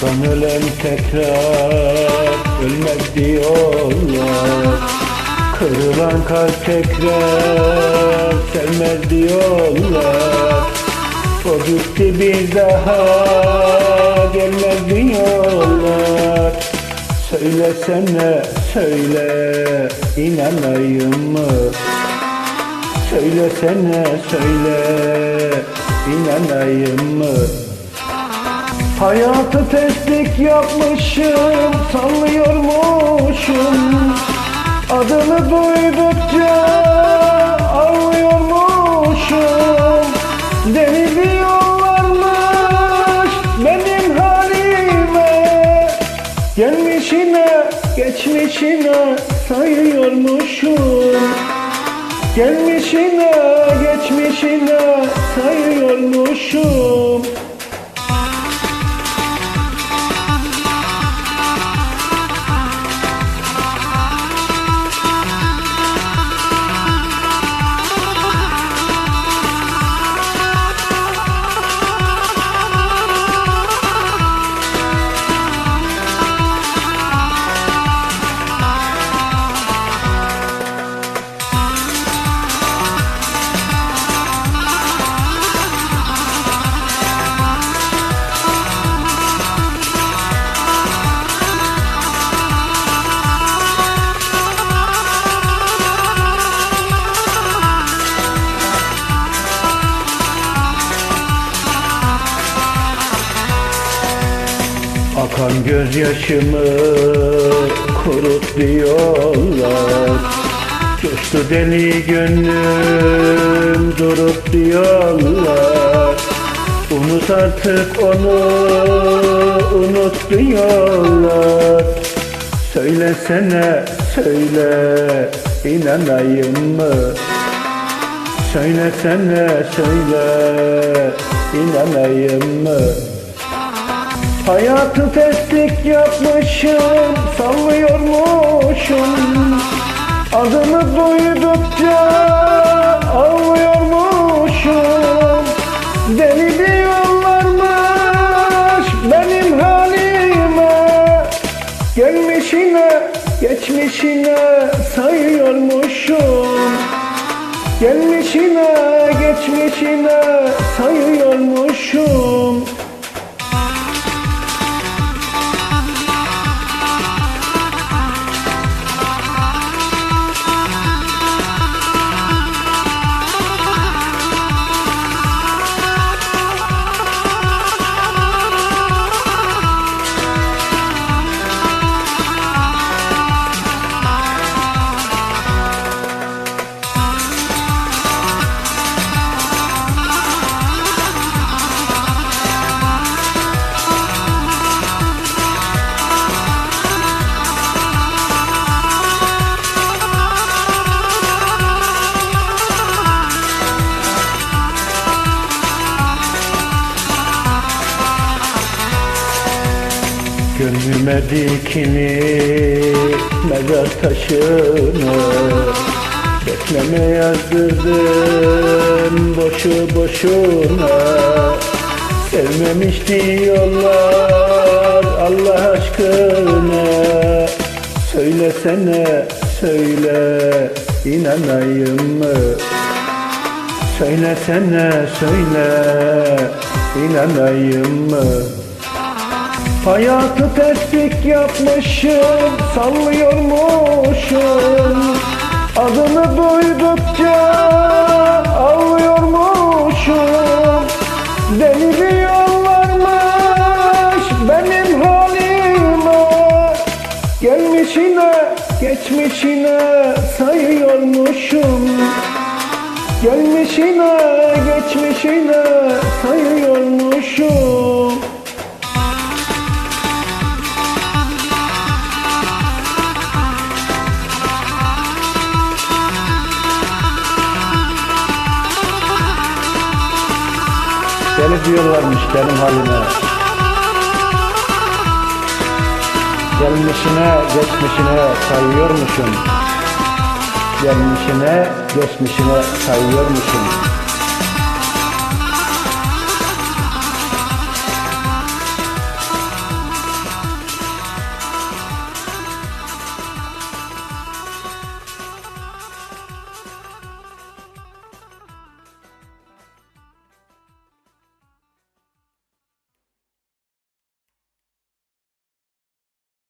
Son ölen tekrar ölmez diyorlar Kırılan kalp tekrar sevmez diyorlar O gitti bir daha gelmez diyorlar Söylesene söyle inanayım mı? Söylesene söyle inanayım mı? Hayatı teslik yapmışım sallıyormuşum Adını duydukça ağlıyormuşum Deli diyorlarmış benim halime. Gelmişine geçmişine sayıyormuşum. Gelmişine geçmişine sayıyormuşum Akan gözyaşımı kurut diyorlar Coştu deli gönlüm durup diyorlar Unut artık onu unut diyorlar Söylesene söyle inanayım mı? Söylesene söyle inanayım mı? Hayatı teslik yapmışım, sallıyormuşum. Adını duydukça ağlıyormuşum. Deli diyorlarmış benim halime Gelmişine, geçmişine sayıyormuşum. Gelmişine, geçmişine sayıyormuşum Gönlüme dikini mezar taşını Bekleme yazdırdım boşu boşuna Sevmemiş diyorlar Allah aşkına Söylesene söyle inanayım mı? Söylesene söyle inanayım mı? Hayatı tesbih yapmışım, sallıyormuşum. Adını duydukça ağlıyormuşum. Deli diyorlarmış benim halime Gelmişine, geçmişine sayıyormuşum. Gelmişine, geçmişine sayıyormuşum diyorlarmış benim halime. Gelmişine, geçmişine sayıyormuşum. Gelmişine, geçmişine sayıyormuşum.